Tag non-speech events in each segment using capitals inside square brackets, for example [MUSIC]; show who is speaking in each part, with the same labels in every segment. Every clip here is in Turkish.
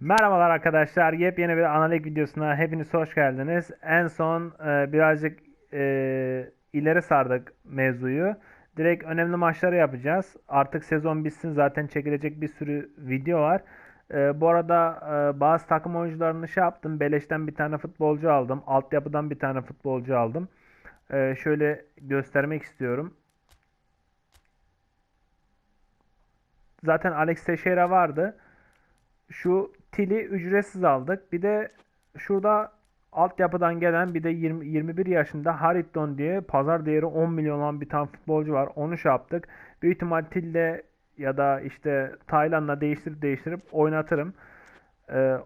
Speaker 1: Merhabalar arkadaşlar. Yepyeni bir analik videosuna hepiniz hoş geldiniz. En son e, birazcık e, ileri sardık mevzuyu. Direkt önemli maçları yapacağız. Artık sezon bitsin zaten çekilecek bir sürü video var. E, bu arada e, bazı takım oyuncularını şey yaptım. Beleşten bir tane futbolcu aldım. Altyapıdan bir tane futbolcu aldım. E, şöyle göstermek istiyorum. Zaten Alex Teixeira vardı. Şu Til'i ücretsiz aldık. Bir de şurada altyapıdan gelen bir de 20, 21 yaşında Haridon diye pazar değeri 10 milyon olan bir tane futbolcu var. Onu şey yaptık. Büyük ihtimal Til'le ya da işte Tayland'la değiştirip değiştirip oynatırım. Ee,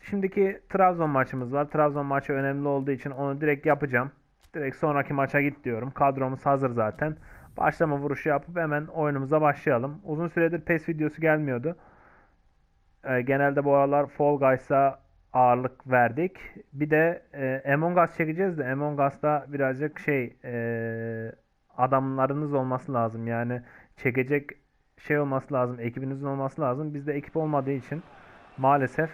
Speaker 1: şimdiki Trabzon maçımız var. Trabzon maçı önemli olduğu için onu direkt yapacağım. Direkt sonraki maça git diyorum. Kadromuz hazır zaten. Başlama vuruşu yapıp hemen oyunumuza başlayalım. Uzun süredir PES videosu gelmiyordu. E, genelde bu aralar Fall Guys'a ağırlık verdik. Bir de e, Among Us çekeceğiz de Among Us'ta birazcık şey e, adamlarınız olması lazım. Yani çekecek şey olması lazım. Ekibinizin olması lazım. Bizde ekip olmadığı için maalesef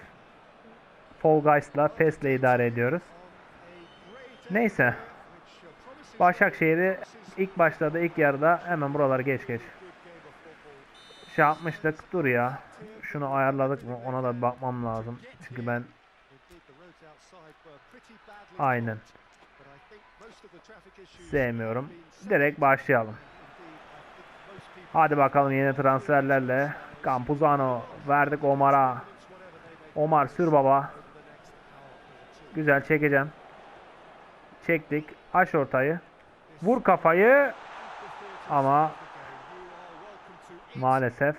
Speaker 1: Fall Guys'la PES'le idare ediyoruz. Neyse. Başakşehir'i ilk başladı ilk yarıda hemen buraları geç geç. Şey yapmıştık. Dur ya. Şunu ayarladık mı? Ona da bakmam lazım. Çünkü ben aynen sevmiyorum. Direkt başlayalım. Hadi bakalım yeni transferlerle. Campuzano verdik Omar'a. Omar sür baba. Güzel çekeceğim. Çektik. Aç ortayı. Vur kafayı. Ama maalesef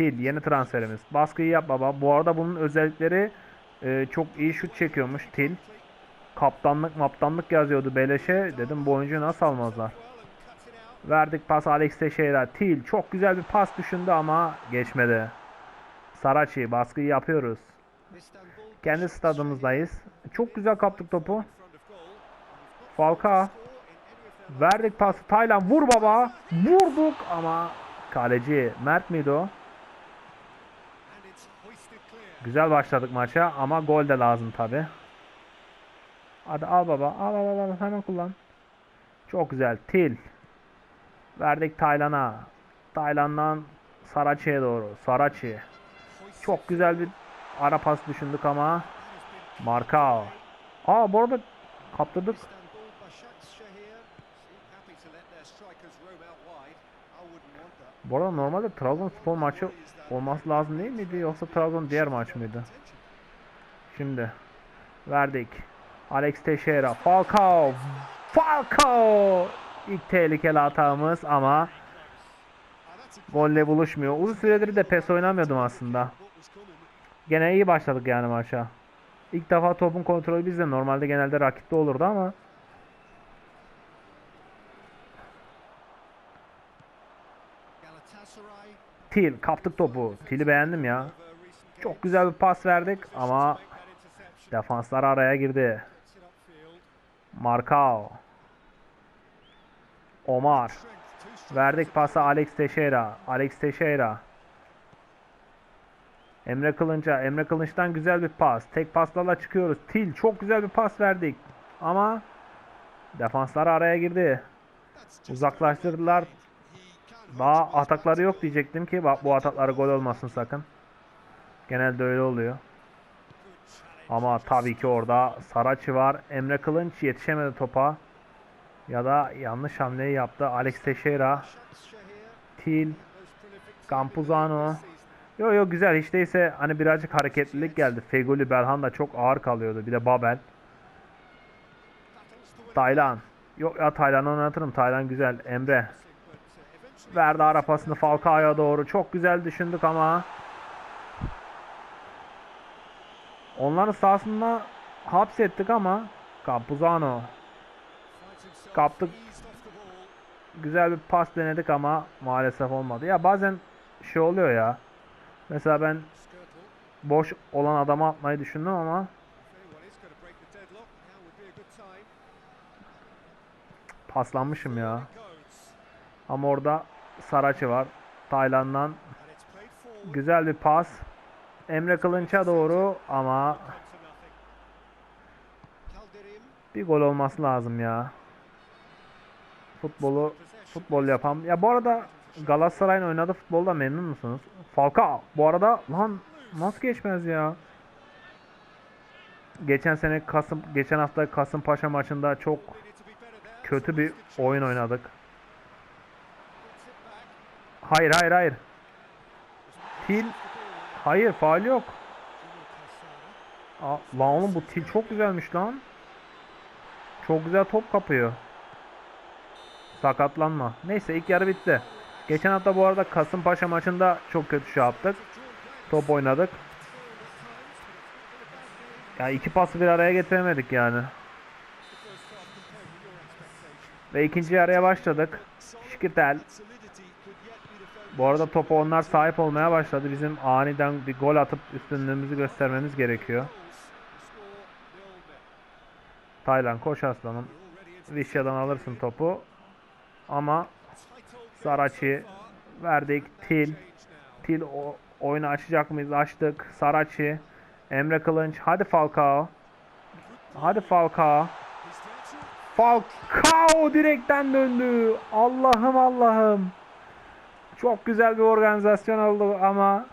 Speaker 1: Til yeni transferimiz. Baskıyı yap baba. Bu arada bunun özellikleri e, çok iyi şut çekiyormuş Til. Kaptanlık maptanlık yazıyordu beleşe. Dedim bu oyuncuyu nasıl almazlar. Verdik pas Alex Teixeira. Til çok güzel bir pas düşündü ama geçmedi. Saraçi baskıyı yapıyoruz. Kendi stadımızdayız. Çok güzel kaptık topu. Falcao. Verdik pası Taylan vur baba. Vurduk ama kaleci Mert miydi o? Güzel başladık maça ama gol de lazım tabi. Hadi al baba. Al al al al. hemen kullan. Çok güzel. Til. Verdik Taylan'a. Taylan'dan Saraçi'ye doğru. Saraçi. Çok güzel bir ara pas düşündük ama. Markao. Aa bu arada kaptırdık. Bu arada normalde Trabzonspor maçı olması lazım değil miydi yoksa Trabzon diğer maç mıydı? Şimdi verdik. Alex Teixeira, Falcao, Falcao ilk tehlikeli hatamız ama golle buluşmuyor. Uzun süredir de PES oynamıyordum aslında. Gene iyi başladık yani maça. İlk defa topun kontrolü bizde. Normalde genelde rakipte olurdu ama Til kaptık topu. Til'i beğendim ya. Çok güzel bir pas verdik ama defanslar araya girdi. Markao. Omar. Verdik pası Alex Teixeira. Alex Teixeira. Emre Kılınç'a. Emre Kılınç'tan güzel bir pas. Tek paslarla çıkıyoruz. Til çok güzel bir pas verdik. Ama defanslar araya girdi. Uzaklaştırdılar. Daha atakları yok diyecektim ki bak bu atakları gol olmasın sakın. Genelde öyle oluyor. Ama tabii ki orada Saraçı var. Emre Kılınç yetişemedi topa. Ya da yanlış hamleyi yaptı. Alex Teixeira. Til. Campuzano. Yo yo güzel. Hiç değilse hani birazcık hareketlilik geldi. Fegoli Belhan da çok ağır kalıyordu. Bir de Babel. Taylan. Yok ya Taylan'ı oynatırım. Taylan güzel. Emre. Verdi ara pasını Falcao'ya doğru. Çok güzel düşündük ama. Onların sahasında hapsettik ama. Campuzano. Kaptık. Güzel bir pas denedik ama maalesef olmadı. Ya bazen şey oluyor ya. Mesela ben boş olan adama atmayı düşündüm ama paslanmışım ya. Ama orada Saraçı var. Tayland'dan güzel bir pas. Emre Kılınç'a doğru ama bir gol olması lazım ya. Futbolu futbol yapam. Ya bu arada Galatasaray'ın oynadığı futbolda memnun musunuz? Falcao bu arada lan nasıl geçmez ya? Geçen sene Kasım geçen hafta Kasımpaşa maçında çok kötü bir oyun oynadık. Hayır hayır hayır. Til hayır faal yok. Aa, lan oğlum bu til çok güzelmiş lan. Çok güzel top kapıyor. Sakatlanma. Neyse ilk yarı bitti. Geçen hafta bu arada Kasımpaşa maçında çok kötü şey yaptık. Top oynadık. Ya iki pası bir araya getiremedik yani. Ve ikinci yarıya başladık. Şikitel. Bu arada topu onlar sahip olmaya başladı. Bizim aniden bir gol atıp üstünlüğümüzü göstermemiz gerekiyor. Taylan koş aslanım. Vişya'dan alırsın topu. Ama Saraçi verdik. Til. Til oyunu açacak mıyız? Açtık. Saraçi. Emre Kılınç. Hadi Falcao. Hadi Falcao. Falcao direkten döndü. Allah'ım Allah'ım. Çok güzel bir organizasyon oldu ama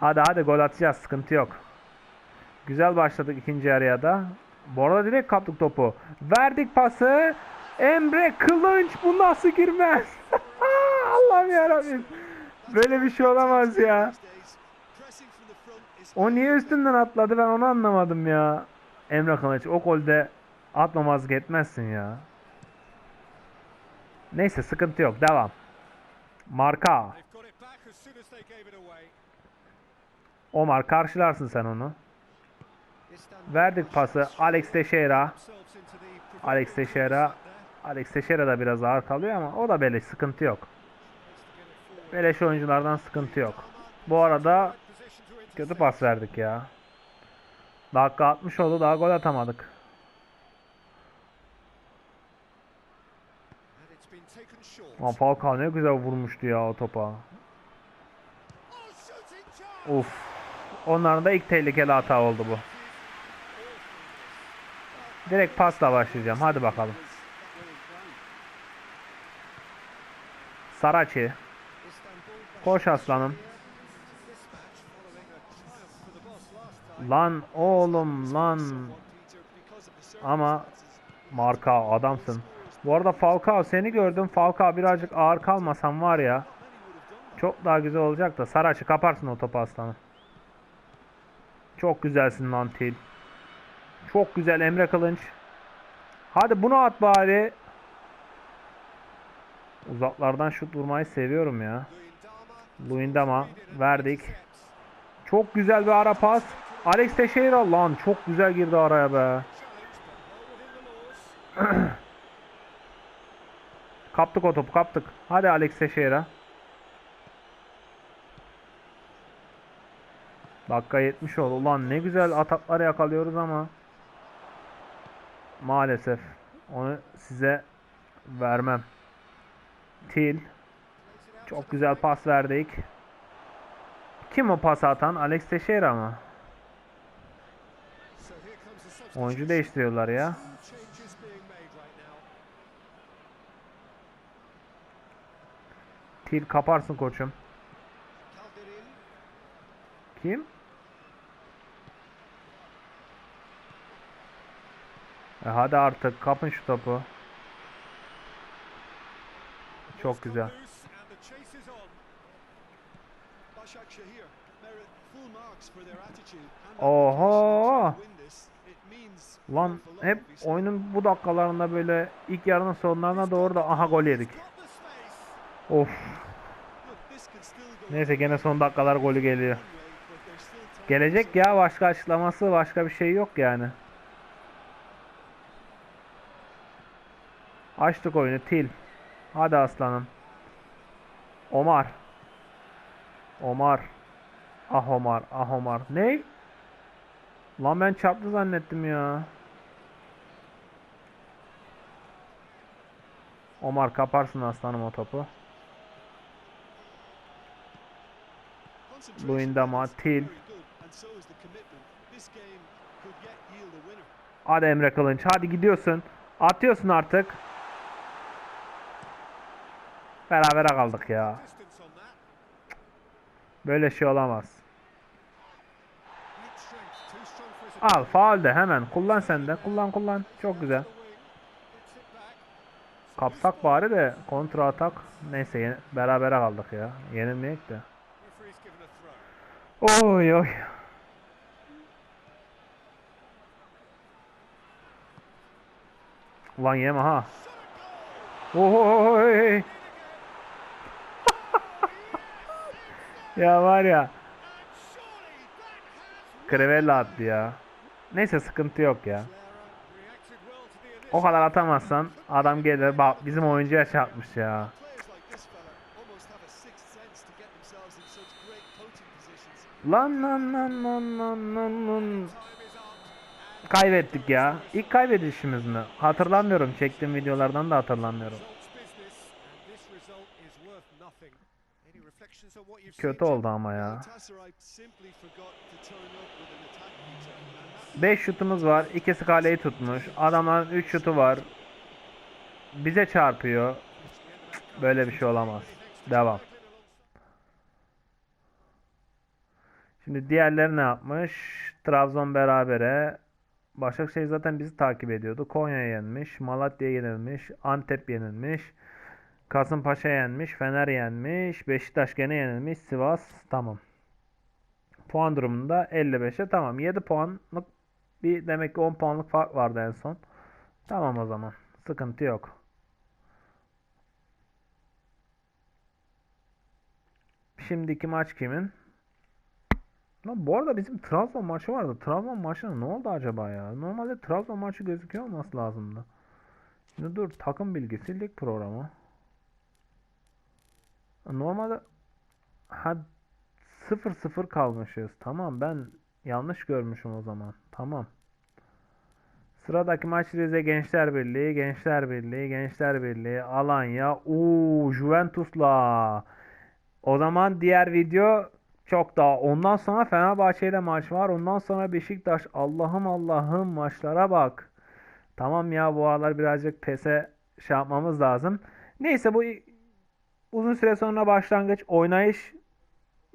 Speaker 1: hadi hadi gol atacağız. Sıkıntı yok. Güzel başladık ikinci yarıya da. Bu arada direkt kaptık topu. Verdik pası. Emre Kılınç bu nasıl girmez? [LAUGHS] Allah'ım yarabbim. Böyle bir şey olamaz ya. O niye üstünden atladı ben onu anlamadım ya. Emre Kılıç o golde atmamazlık etmezsin ya. Neyse sıkıntı yok devam. Marka. Omar karşılarsın sen onu. Verdik pası Alex Teixeira. Alex Teixeira. Alex Teixeira da biraz ağır kalıyor ama o da beleş sıkıntı yok. Beleş oyunculardan sıkıntı yok. Bu arada kötü pas verdik ya. Dakika 60 oldu daha gol atamadık. Ama Falcao ne güzel vurmuştu ya o topa. Uf. Onların da ilk tehlikeli hata oldu bu. Direkt pasla başlayacağım. Hadi bakalım. Saraçi. Koş aslanım. Lan oğlum lan. Ama marka adamsın. Bu arada Falcao seni gördüm. Falcao birazcık ağır kalmasan var ya. Çok daha güzel olacak da. Saraçı kaparsın o topu aslanım. Çok güzelsin lan Til. Çok güzel Emre Kılınç. Hadi bunu at bari. Uzaklardan şut vurmayı seviyorum ya. Luindama verdik. Çok güzel bir ara pas. Alex Teixeira lan çok güzel girdi araya be. [CLEARS THROAT] kaptık o topu kaptık. Hadi Alex Teixeira. Dakika 70 oldu. Ulan ne güzel ataklar yakalıyoruz ama. Maalesef. Onu size vermem. Til. Çok güzel pas verdik. Kim o pas atan? Alex Teixeira mı? Oyuncu değiştiriyorlar ya. Til kaparsın koçum. Kim? E hadi artık kapın şu topu. Çok güzel. Oho! Lan hep oyunun bu dakikalarında böyle ilk yarının sonlarına doğru da aha gol yedik. Of. Neyse gene son dakikalar golü geliyor. Gelecek ya başka açıklaması başka bir şey yok yani. Açtık oyunu Til. Hadi aslanım. Omar. Omar. Ah Omar. Ah Omar. Ne? Lan ben çarptı zannettim ya. Omar kaparsın aslanım o topu. Luyendama, Til. Hadi Emre Kılınç. Hadi gidiyorsun. Atıyorsun artık. Berabere kaldık ya. Böyle şey olamaz. Al faul de hemen. Kullan sen de. Kullan kullan. Çok güzel. Kapsak bari de kontra atak. Neyse berabere kaldık ya. Yenilmeyek de. Oy oy. Ulan yeme ha. Oy. [LAUGHS] ya var ya. Crevella attı ya. Neyse sıkıntı yok ya. O kadar atamazsan adam gelir bak bizim oyuncuya çarpmış ya. Lan lan lan lan lan lan lan. Kaybettik ya. İlk kaybedişimiz mi? Hatırlamıyorum. Çektiğim videolardan da hatırlamıyorum. Kötü oldu ama ya. 5 şutumuz var. İkisi kaleyi tutmuş. Adamların 3 şutu var. Bize çarpıyor. Böyle bir şey olamaz. Devam. Şimdi diğerleri ne yapmış? Trabzon berabere. Başakşehir zaten bizi takip ediyordu. Konya yenmiş. Malatya yenilmiş. Antep yenilmiş. Kasımpaşa yenmiş. Fener yenmiş. Beşiktaş gene yenilmiş. Sivas tamam. Puan durumunda 55'e tamam. 7 puanlık bir demek ki 10 puanlık fark vardı en son. Tamam o zaman. Sıkıntı yok. Şimdiki maç kimin? Lan bu arada bizim Trabzon maçı vardı. Trabzon maçına ne oldu acaba ya? Normalde Trabzon maçı gözüküyor olması lazımdı. Şimdi dur takım bilgisi lig programı. Normalde ha 0-0 kalmışız. Tamam ben yanlış görmüşüm o zaman. Tamam. Sıradaki maç Rize Gençler Birliği, Gençler Birliği, Gençler Birliği, Alanya, uuu Juventus'la. O zaman diğer video çok daha. Ondan sonra Fenerbahçe ile maç var. Ondan sonra Beşiktaş. Allah'ım Allah'ım maçlara bak. Tamam ya bu aralar birazcık pese şey yapmamız lazım. Neyse bu uzun süre sonra başlangıç oynayış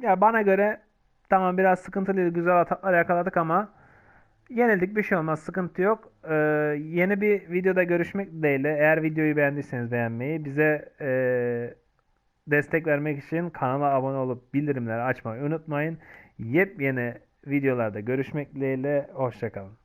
Speaker 1: ya bana göre tamam biraz sıkıntılıydı. Güzel ataklar yakaladık ama yenildik bir şey olmaz. Sıkıntı yok. Ee, yeni bir videoda görüşmek dileğiyle. Eğer videoyu beğendiyseniz beğenmeyi, bize e, destek vermek için kanala abone olup bildirimleri açmayı unutmayın. Yepyeni videolarda görüşmek dileğiyle. Hoşçakalın.